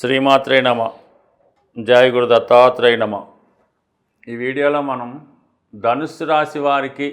శ్రీమాత్రే నమ. జయ గురు దత్తాత్రేయ నమ. ఈ వీడియోలో మనం ధనుస్సు రాశి వారికి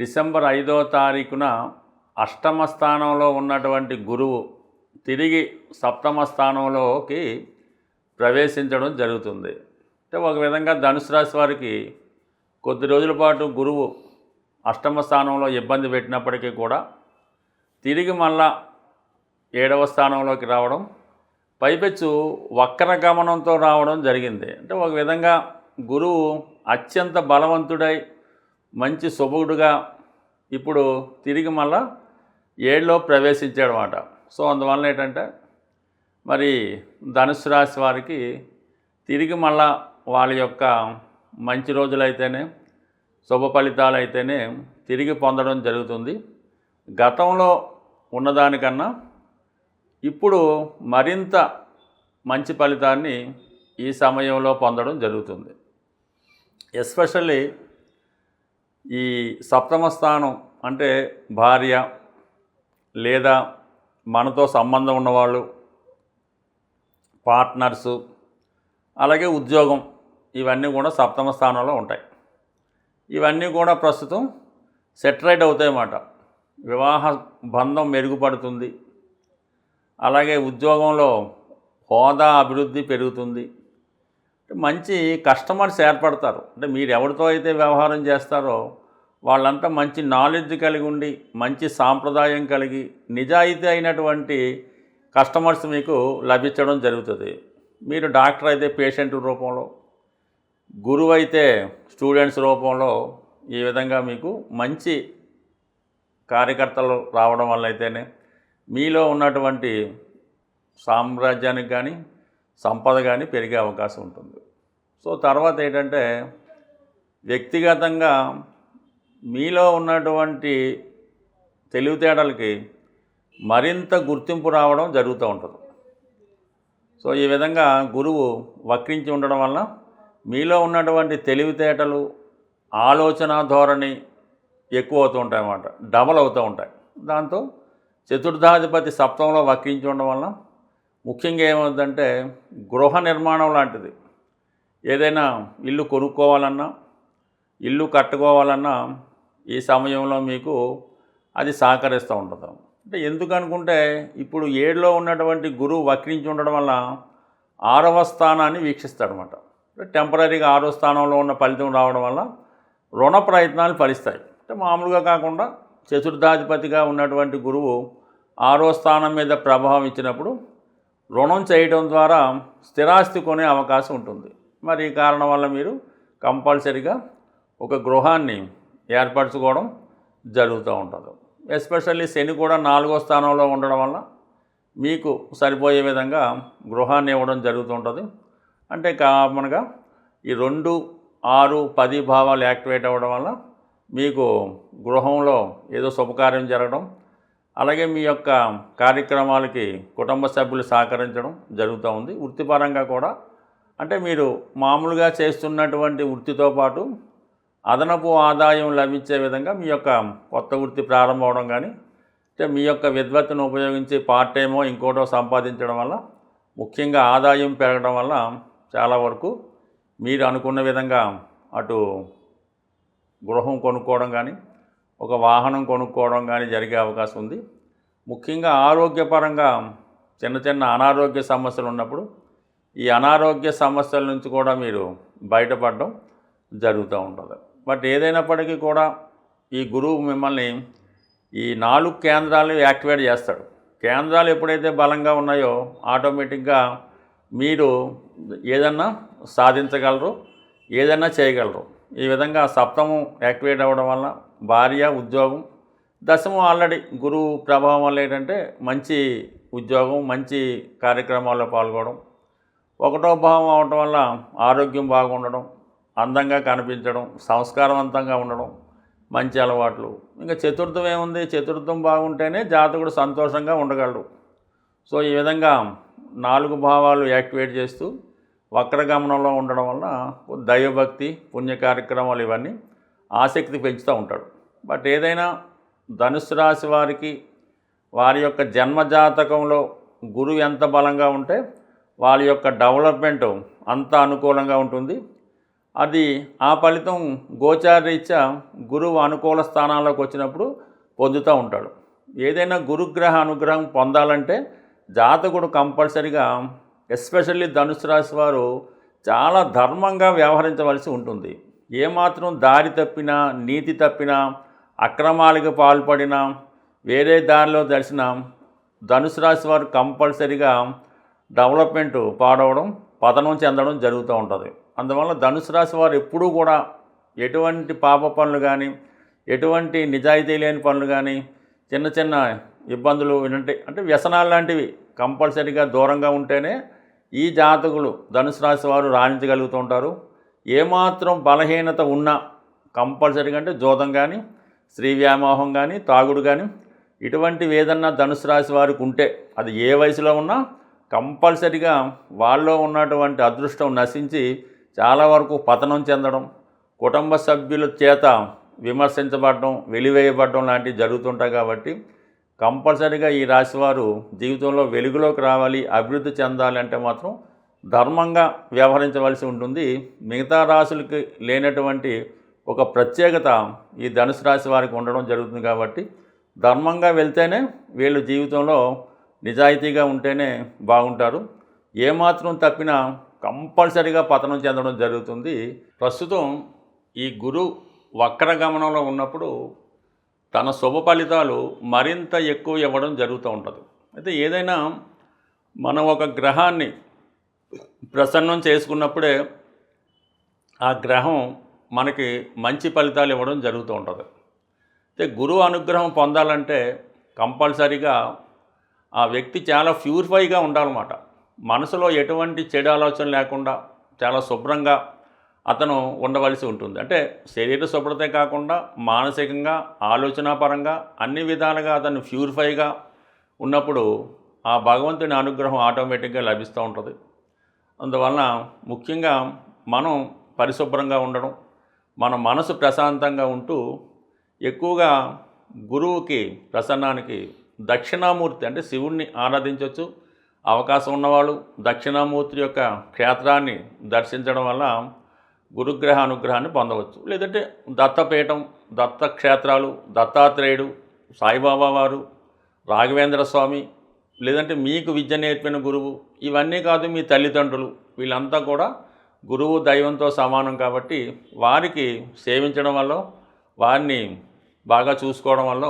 డిసెంబర్ ఐదో తారీఖున అష్టమ స్థానంలో ఉన్నటువంటి గురువు తిరిగి సప్తమ స్థానంలోకి ప్రవేశించడం జరుగుతుంది. అంటే ఒక విధంగా ధనుసు రాశి వారికి కొద్ది రోజుల పాటు గురువు అష్టమ స్థానంలో ఇబ్బంది పెట్టినప్పటికీ కూడా తిరిగి మళ్ళా ఏడవ స్థానంలోకి రావడం పైపెచ్చు వక్ర గమనంతో రావడం జరిగింది. అంటే ఒక విధంగా గురువు అత్యంత బలవంతుడై మంచి శుభుడుగా ఇప్పుడు తిరిగి మళ్ళా ఏడులో ప్రవేశించాడు సో అందువల్ల ఏంటంటే మరి ధనుసు రాశి వారికి తిరిగి మళ్ళా వాళ్ళ యొక్క మంచి రోజులైతేనే శుభ ఫలితాలు అయితేనే తిరిగి పొందడం జరుగుతుంది. గతంలో ఉన్నదానికన్నా ఇప్పుడు మరింత మంచి ఫలితాన్ని ఈ సమయంలో పొందడం జరుగుతుంది. ఎస్పెషల్లీ ఈ సప్తమ స్థానం అంటే భార్య లేదా మనతో సంబంధం ఉన్నవాళ్ళు పార్ట్నర్సు అలాగే ఉద్యోగం ఇవన్నీ కూడా సప్తమ స్థానంలో ఉంటాయి. ఇవన్నీ కూడా ప్రస్తుతం సెటరైట్ అవుతాయన్నమాట. వివాహ బంధం మెరుగుపడుతుంది. అలాగే ఉద్యోగంలో హోదా అభివృద్ధి పెరుగుతుంది. మంచి కస్టమర్స్ ఏర్పడతారు. అంటే మీరు ఎవరితో అయితే వ్యవహారం చేస్తారో వాళ్ళంతా మంచి నాలెడ్జ్ కలిగి ఉండి మంచి సాంప్రదాయం కలిగి నిజాయితీ అయినటువంటి కస్టమర్స్ మీకు లభించడం జరుగుతుంది. మీరు డాక్టర్ అయితే పేషెంట్ రూపంలో గురువు అయితే స్టూడెంట్స్ రూపంలో ఈ విధంగా మీకు మంచి కార్యకర్తలు రావడం వల్ల అయితేనే మీలో ఉన్నటువంటి సామ్రాజ్యానికి కానీ సంపద కానీ పెరిగే అవకాశం ఉంటుంది. సో తర్వాత ఏంటంటే వ్యక్తిగతంగా మీలో ఉన్నటువంటి తెలివితేటలకి మరింత గుర్తింపు రావడం జరుగుతూ ఉంటుంది. సో ఈ విధంగా గురువు వక్రించి ఉండడం వల్ల మీలో ఉన్నటువంటి తెలివితేటలు ఆలోచన ధోరణి ఎక్కువ అవుతూ ఉంటాయి అన్నమాట డబల్ అవుతూ ఉంటాయి. దాంతో చతుర్థాధిపతి సప్తంలో వక్రించి ఉండడం వల్ల ముఖ్యంగా ఏమవుతుందంటే గృహ నిర్మాణం లాంటిది. ఏదైనా ఇల్లు కొనుక్కోవాలన్నా ఇల్లు కట్టుకోవాలన్నా ఈ సమయంలో మీకు అది సహకరిస్తూ ఉంటుంది అంటే ఎందుకు అనుకుంటే ఇప్పుడు ఏడులో ఉన్నటువంటి గురువు వక్రించి ఉండడం వల్ల ఆరవ స్థానాన్ని వీక్షిస్తాడనమాట. టెంపరీగా ఆరో స్థానంలో ఉన్న ఫలితం రావడం వల్ల రుణ ప్రయత్నాలు ఫలిస్తాయి. అంటే మామూలుగా కాకుండా చతుర్థాధిపతిగా ఉన్నటువంటి గురువు ఆరో స్థానం మీద ప్రభావం ఇచ్చినప్పుడు రుణం చేయడం ద్వారా స్థిరాస్తి కొనే అవకాశం ఉంటుంది. మరి ఈ కారణం వల్ల మీరు కంపల్సరీగా ఒక గృహాన్ని ఏర్పరచుకోవడం జరుగుతూ ఉంటుంది. ఎస్పెషల్లీ శని కూడా నాలుగో స్థానంలో ఉండడం వల్ల మీకు సరిపోయే విధంగా గృహాన్ని ఇవ్వడం జరుగుతుంటుంది అంటే కామన్గా ఈ రెండు ఆరు పది భావాలు యాక్టివేట్ అవ్వడం వల్ల మీకు గృహంలో ఏదో శుభకార్యం జరగడం అలాగే మీ యొక్క కార్యక్రమాలకి కుటుంబ సభ్యులు సహకరించడం జరుగుతూ ఉంది. వృత్తిపరంగా కూడా అంటే మీరు మామూలుగా చేస్తున్నటువంటి వృత్తితో పాటు అదనపు ఆదాయం లభించే విధంగా మీ యొక్క కొత్త వృత్తి ప్రారంభం అవడం కానీ అంటే మీ యొక్క విద్వత్తును ఉపయోగించి పార్ట్ టైమో ఇంకోటో సంపాదించడం వల్ల ముఖ్యంగా ఆదాయం పెరగడం వల్ల చాలా వరకు మీరు అనుకున్న విధంగా అటు గృహం కొనుక్కోవడం కానీ ఒక వాహనం కొనుక్కోవడం కానీ జరిగే అవకాశం ఉంది. ముఖ్యంగా ఆరోగ్యపరంగా చిన్న చిన్న అనారోగ్య సమస్యలు ఉన్నప్పుడు ఈ అనారోగ్య సమస్యల నుంచి కూడా మీరు బయటపడడం జరుగుతూ ఉంటుంది. బట్ ఏదైనప్పటికీ కూడా ఈ గురువు మిమ్మల్ని ఈ నాలుగు కేంద్రాలను యాక్టివేట్ చేస్తాడు. కేంద్రాలు ఎప్పుడైతే బలంగా ఉన్నాయో ఆటోమేటిక్గా మీరు ఏదన్నా సాధించగలరు ఏదైనా చేయగలరు. ఈ విధంగా సప్తమం యాక్టివేట్ అవ్వడం వల్ల భార్య ఉద్యోగం. దశమం ఆల్రెడీ గురువు ప్రభావం వల్ల ఏంటంటే మంచి ఉద్యోగం మంచి కార్యక్రమాల్లో పాల్గొనడం. ఒకటో భావం అవటం వల్ల ఆరోగ్యం బాగుండడం అందంగా కనిపించడం సంస్కారవంతంగా ఉండడం మంచి అలవాట్లు. ఇంకా చతుర్థం ఏముంది? చతుర్థం బాగుంటేనే జాతకుడు సంతోషంగా ఉండగలడు. సో ఈ విధంగా నాలుగు భావాలు యాక్టివేట్ చేస్తూ వక్రగమనంలో ఉండడం వల్ల దైవభక్తి పుణ్య కార్యక్రమాలు ఇవన్నీ ఆసక్తి పెంచుతూ ఉంటాడు. బట్ ఏదైనా ధనుసు రాశి వారికి వారి యొక్క జన్మజాతకంలో గురువు ఎంత బలంగా ఉంటే వాళ్ళ యొక్క డెవలప్మెంట్ అంత అనుకూలంగా ఉంటుంది. అది ఆ ఫలితం గోచారీత్యా గురువు అనుకూల స్థానాల్లోకి వచ్చినప్పుడు పొందుతూ ఉంటాడు. ఏదైనా గురుగ్రహ అనుగ్రహం పొందాలంటే జాతకుడు కంపల్సరిగా ఎస్పెషల్లీ ధనుసు రాశి వారు చాలా ధర్మంగా వ్యవహరించవలసి ఉంటుంది. ఏమాత్రం దారి తప్పినా నీతి తప్పినా అక్రమాలకు పాల్పడినా వేరే దారిలో దర్శన ధనుసు రాశి వారు కంపల్సరిగా డెవలప్మెంట్ పాడవడం పతనం చెందడం జరుగుతూ ఉంటుంది. అందువల్ల ధనుసు రాశి వారు ఎప్పుడూ కూడా ఎటువంటి పాప పనులు కానీ ఎటువంటి నిజాయితీ లేని పనులు కానీ చిన్న చిన్న ఇబ్బందులు ఏంటంటే అంటే వ్యసనాలు లాంటివి కంపల్సరీగా దూరంగా ఉంటేనే ఈ జాతకులు ధనుసు రాశి వారు రాణించగలుగుతూ ఉంటారు. ఏమాత్రం బలహీనత ఉన్నా కంపల్సరీగా అంటే జోదం కానీ స్త్రీ వ్యామోహం కానీ తాగుడు కానీ ఇటువంటివి ఏదన్నా ధనుసు రాశి వారికి ఉంటే అది ఏ వయసులో ఉన్నా కంపల్సరిగా వాళ్ళలో ఉన్నటువంటి అదృష్టం నశించి చాలా వరకు పతనం చెందడం కుటుంబ సభ్యుల చేత విమర్శించబడడం వెలివేయబడడం లాంటివి జరుగుతుంటాయి కాబట్టి కంపల్సరిగా ఈ రాశివారు జీవితంలో వెలుగులోకి రావాలి అభివృద్ధి చెందాలి అంటే మాత్రం ధర్మంగా వ్యవహరించవలసి ఉంటుంది. మిగతా రాశులకి లేనటువంటి ఒక ప్రత్యేకత ఈ ధనుసు రాశి వారికి ఉండడం జరుగుతుంది కాబట్టి ధర్మంగా వెళ్తేనే వీళ్ళు జీవితంలో నిజాయితీగా ఉంటేనే బాగుంటారు. ఏమాత్రం తప్పినా కంపల్సరిగా పతనం చెందడం జరుగుతుంది. ప్రస్తుతం ఈ గురు వక్రగమనంలో ఉన్నప్పుడు తన శుభ ఫలితాలు మరింత ఎక్కువ ఇవ్వడం జరుగుతూ ఉంటుంది. అయితే ఏదైనా మనం ఒక గ్రహాన్ని ప్రసన్నం చేసుకున్నప్పుడే ఆ గ్రహం మనకి మంచి ఫలితాలు ఇవ్వడం జరుగుతూ ఉంటుంది. అయితే గురువు అనుగ్రహం పొందాలంటే కంపల్సరీగా ఆ వ్యక్తి చాలా ప్యూరిఫైగా ఉండాలన్నమాట. మనసులో ఎటువంటి చెడు ఆలోచన లేకుండా చాలా శుభ్రంగా అతను ఉండవలసి ఉంటుంది. అంటే శరీర శుభ్రతే కాకుండా మానసికంగా ఆలోచనాపరంగా అన్ని విధాలుగా అతను ప్యూరిఫైగా ఉన్నప్పుడు ఆ భగవంతుని అనుగ్రహం ఆటోమేటిక్గా లభిస్తూ ఉంటుంది. అందువలన ముఖ్యంగా మనం పరిశుభ్రంగా ఉండడం మన మనసు ప్రశాంతంగా ఉంటూ ఎక్కువగా గురువుకి ప్రసన్నానికి దక్షిణామూర్తి అంటే శివుణ్ణి ఆరాధించవచ్చు అవకాశం ఉన్నవాళ్ళు దక్షిణామూర్తి యొక్క క్షేత్రాన్ని దర్శించడం వల్ల గురుగ్రహ అనుగ్రహాన్ని పొందవచ్చు. లేదంటే దత్తపీఠం దత్త క్షేత్రాలు దత్తాత్రేయుడు సాయిబాబా వారు రాఘవేంద్ర స్వామి లేదంటే మీకు విద్య నేర్పిన గురువు ఇవన్నీ కాదు మీ తల్లిదండ్రులు. వీళ్ళంతా కూడా గురువు దైవంతో సమానం కాబట్టి వారికి సేవించడం వల్ల వారిని బాగా చూసుకోవడం వల్ల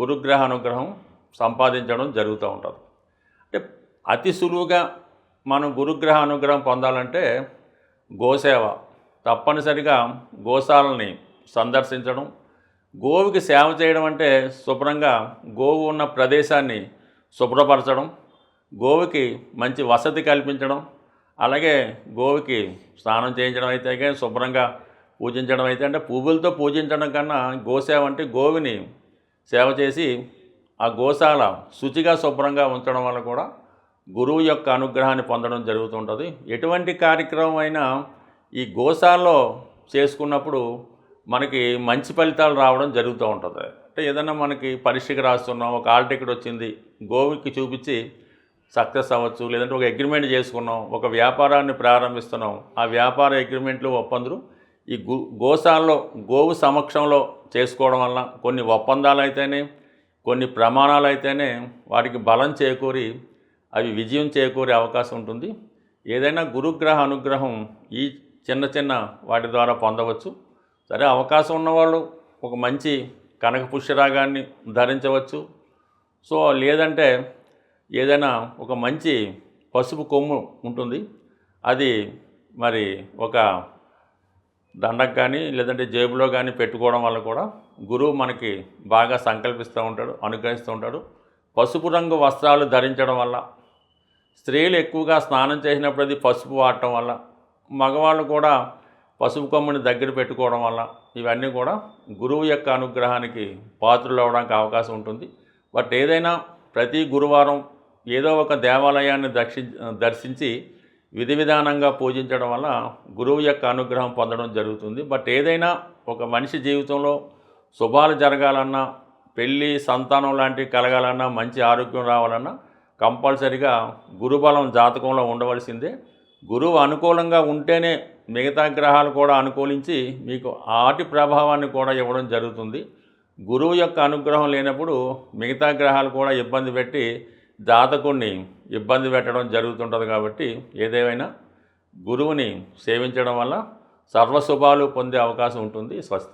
గురుగ్రహ అనుగ్రహం సంపాదించడం జరుగుతూ ఉంటుంది. అంటే అతి సులువుగా మనం గురుగ్రహ అనుగ్రహం పొందాలంటే గోసేవ తప్పనిసరిగా గోశాలని సందర్శించడం గోవుకి సేవ చేయడం అంటే శుభ్రంగా గోవు ఉన్న ప్రదేశాన్ని శుభ్రపరచడం గోవుకి మంచి వసతి కల్పించడం అలాగే గోవుకి స్నానం చేయించడం అయితే శుభ్రంగా పూజించడం అయితే అంటే పువ్వులతో పూజించడం కన్నా గోసేవ అంటే గోవుని సేవ చేసి ఆ గోశాల శుచిగా శుభ్రంగా ఉంచడం వల్ల కూడా గురువు యొక్క అనుగ్రహాన్ని పొందడం జరుగుతుంటుంది. ఎటువంటి కార్యక్రమం అయినా ఈ గోశాలలో చేసుకున్నప్పుడు మనకి మంచి ఫలితాలు రావడం జరుగుతూ ఉంటుంది. అంటే ఏదైనా మనకి పరీక్షకు రాస్తున్నాం ఒక ఆల్ టికెట్ వచ్చింది గోవుకి చూపించి సక్సెస్ అవ్వచ్చు లేదంటే ఒక అగ్రిమెంట్ చేసుకున్నాం ఒక వ్యాపారాన్ని ప్రారంభిస్తున్నాం ఆ వ్యాపార అగ్రిమెంట్లు ఒప్పందులు ఈ గో గోశాలలో గోవు సమక్షంలో చేసుకోవడం వల్ల కొన్ని ఒప్పందాలు అయితేనే కొన్ని ప్రమాణాలు అయితేనే వాటికి బలం చేకూరి అవి విజయం చేకూరే అవకాశం ఉంటుంది. ఏదైనా గురుగ్రహ అనుగ్రహం ఈ చిన్న చిన్న వాటి ద్వారా పొందవచ్చు. సరే అవకాశం ఉన్నవాళ్ళు ఒక మంచి కనక పుష్యరాగాన్ని ధరించవచ్చు. సో లేదంటే ఏదైనా ఒక మంచి పసుపు కొమ్ము ఉంటుంది. అది మరి ఒక దండకు కానీ లేదంటే జేబులో కానీ పెట్టుకోవడం వల్ల కూడా గురువు మనకి బాగా సంకల్పిస్తూ ఉంటాడు అనుగ్రహిస్తూ ఉంటాడు. పసుపు రంగు వస్త్రాలు ధరించడం వల్ల స్త్రీలు ఎక్కువగా స్నానం చేసినప్పుడు అది పసుపు వాడటం వల్ల మగవాళ్ళు కూడా పసుపు కొమ్ముని దగ్గర పెట్టుకోవడం వల్ల ఇవన్నీ కూడా గురువు యొక్క అనుగ్రహానికి పాత్రలు అవ్వడానికి అవకాశం ఉంటుంది. బట్ ఏదైనా ప్రతి గురువారం ఏదో ఒక దేవాలయాన్ని దర్శి దర్శించి విధి విధానంగా పూజించడం వల్ల గురువు యొక్క అనుగ్రహం పొందడం జరుగుతుంది. బట్ ఏదైనా ఒక మనిషి జీవితంలో శుభాలు జరగాలన్నా పెళ్ళి సంతానం లాంటివి కలగాలన్నా మంచి ఆరోగ్యం రావాలన్నా కంపల్సరిగా గురుబలం జాతకంలో ఉండవలసిందే. గురువు అనుకూలంగా ఉంటేనే మిగతా గ్రహాలు కూడా అనుకూలించి మీకు ఆటి ప్రభావాన్ని కూడా ఇవ్వడం జరుగుతుంది. గురువు యొక్క అనుగ్రహం లేనప్పుడు మిగతా గ్రహాలు కూడా ఇబ్బంది పెట్టి జాతకుణ్ణి ఇబ్బంది పెట్టడం జరుగుతుంటుంది కాబట్టి ఏదేమైనా గురువుని సేవించడం వల్ల సర్వశుభాలు పొందే అవకాశం ఉంటుంది. స్వస్తి.